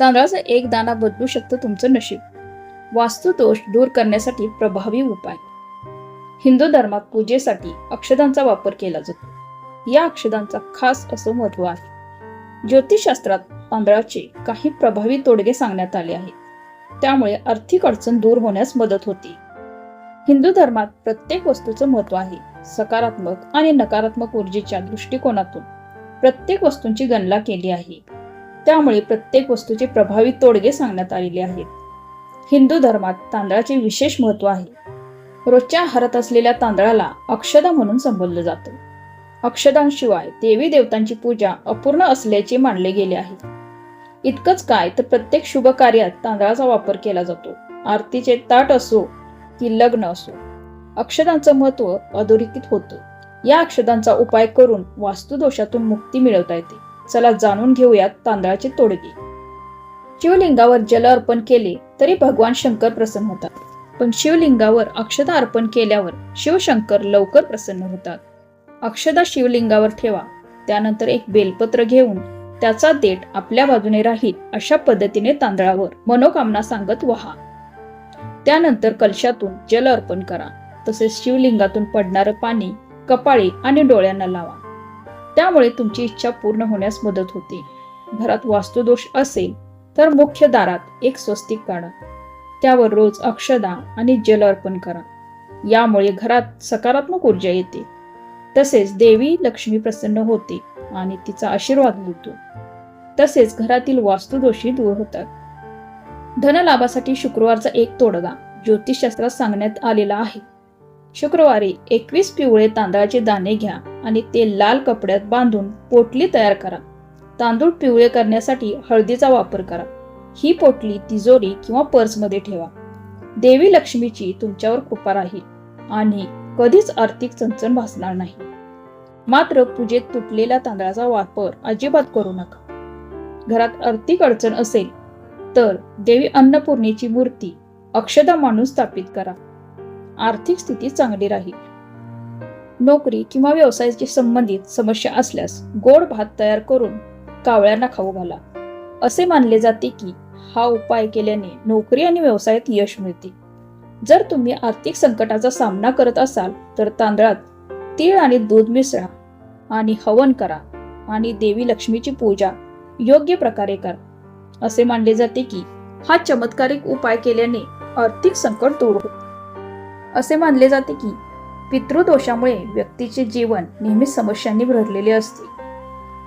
तांदळाचा एक दाना बदलू शकतं तुमचं नशीब. वास्तुदोष दूर करण्यासाठी प्रभावी उपाय. हिंदू धर्मात पूजेसाठी अक्षदांचा वापर केला जातो. या अक्षदांचा खास असं महत्त्व आहे. ज्योतिषशास्त्रात तांदळाचे काही प्रभावी तोडगे सांगण्यात आले आहेत. त्यामुळे आर्थिक अडचण दूर होण्यास मदत होते. हिंदू धर्मात प्रत्येक वस्तूचं महत्त्व आहे. सकारात्मक आणि नकारात्मक ऊर्जेच्या दृष्टिकोनातून प्रत्येक वस्तूंची गणना केली आहे. त्यामुळे प्रत्येक वस्तूचे प्रभावी तोडगे सांगण्यात आलेले आहेत. हिंदू धर्मात तांदळाचे विशेष महत्त्व आहे. रोजच्या आहारात असलेल्या तांदळाला अक्षदा म्हणून संबोधलं जातं. अक्षदांशिवाय देवी देवतांची पूजा अपूर्ण असल्याचे मानले गेले आहे. इतकंच काय तर प्रत्येक शुभ कार्यात तांदळाचा वापर केला जातो. आरतीचे ताट असो की लग्न असो अक्षदांचं महत्त्व अधोरेखित होतं. या अक्षदांचा उपाय करून वास्तुदोषातून मुक्ती मिळवता येते. चला जाणून घेऊयात तांदळाची तोडगी. शिवलिंगावर जल अर्पण केले तरी भगवान शंकर प्रसन्न होतात. पण शिवलिंगावर अक्षता अर्पण केल्यावर शिवशंकर लवकर प्रसन्न होतात. अक्षदा शिवलिंगावर ठेवा. त्यानंतर एक बेलपत्र घेऊन त्याचा देठ आपल्या बाजूने राहील अशा पद्धतीने तांदळावर मनोकामना सांगत वहा. त्यानंतर कलशातून जल अर्पण करा. तसेच शिवलिंगातून पडणारं पाणी कपाळी आणि डोळ्यांना लावा. त्यामुळे तुमची इच्छा पूर्ण होण्यास मदत होते. घरात वास्तुदोष असेल तर मुख्य दारात एक स्वस्तिक काढा. त्यावर रोज अक्षदा आणि जल अर्पण करा. यामुळे घरात सकारात्मक ऊर्जा येते. तसेच देवी लक्ष्मी प्रसन्न होते आणि तिचा आशीर्वाद मिळतो. तसेच घरातील वास्तुदोषी दूर होतात. धनलाभासाठी शुक्रवारचा एक तोडगा ज्योतिषशास्त्रात सांगण्यात आलेला आहे. शुक्रवारी एकवीस पिवळे तांदळाचे दाणे घ्या. आणि ते लाल कपड्यात बांधून पोटली तयार करा. तांदूळ पिवळे करण्यासाठी हळदीचा वापर करा. ही पोटली तिजोरी किंवा पर्समध्ये ठेवा. देवी लक्ष्मीची तुमच्यावर कृपा राहील आणि कधीच आर्थिक चणचण भासणार नाही. मात्र पूजेत तुटलेल्या तांदळाचा वापर अजिबात करू नका. घरात आर्थिक अडचण असेल तर देवी अन्नपूर्णेची मूर्ती अक्षदा मानून स्थापित करा. आर्थिक स्थिती चांगली राहील. नोकरी किंवा व्यवसायाशी संबंधित समस्या असल्यास गोड भात तयार करून कावळ्यांना खाऊ घाला. असे मानले जाते की हा उपाय केल्याने नोकरी आणि व्यवसायात यश मिळते. जर तुम्ही आर्थिक संकटाचा सामना करत असाल तर तांदळात तीळ आणि दूध मिसळा आणि हवन करा आणि देवी लक्ष्मीची पूजा योग्य प्रकारे करा. असे मानले जाते की हा चमत्कारिक उपाय केल्याने आर्थिक संकट दूर होते. असे मानले जाते की पितृदोषामुळे व्यक्तीचे जीवन नेहमी समस्यांनी भरलेले असते.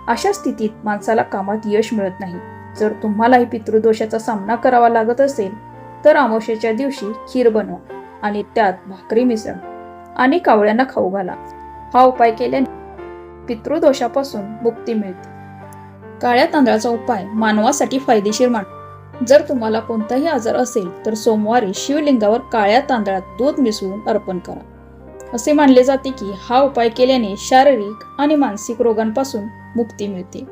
अशा स्थितीत माणसाला कामात यश मिळत नाही. जर तुम्हालाही पितृदोषाचा सामना करावा लागत असेल तर अमावस्येच्या दिवशी खीर बनवा आणि त्यात भाकरी मिसळ आणि कावळ्यांना खाऊ घाला. हा उपाय केल्याने पितृदोषापासून मुक्ती मिळते. काळ्या तांदळाचा उपाय मानवासाठी फायदेशीर मान जर तुम्हाला कोणताही आजार असेल तर सोमवारी शिवलिंगावर काळ्या तांदळात दूध मिसळून अर्पण करा. असे मानले जाते की हा उपाय केल्याने शारीरिक आणि मानसिक रोगांपासून मुक्ती मिळते.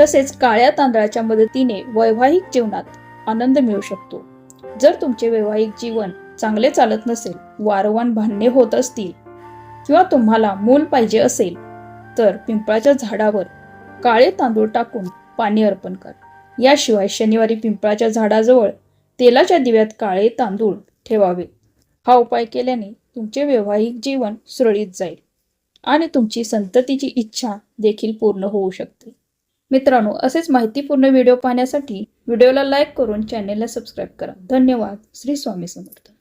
तसेच काळ्या तांदळाच्या मदतीने वैवाहिक जीवनात आनंद मिळू शकतो. जर तुमचे वैवाहिक जीवन चांगले चालत नसेल वारंवार भांडणे होत असतील किंवा तुम्हाला मूल पाहिजे असेल तर पिंपळाच्या झाडावर काळे तांदूळ टाकून पाणी अर्पण कर. याशिवाय शनिवारी पिंपळाच्या झाडाजवळ तेलाच्या दिव्यात काळे तांदूळ ठेवावे. हा उपाय केल्याने तुमचे वैवाहिक जीवन सुरळीत जाईल आणि तुमची संततीची इच्छा देखील पूर्ण होऊ शकते. मित्रांनो असेच माहितीपूर्ण व्हिडिओ पाहण्यासाठी व्हिडिओला लाईक करून चॅनेलला सबस्क्राईब करा. धन्यवाद. श्री स्वामी समर्थ.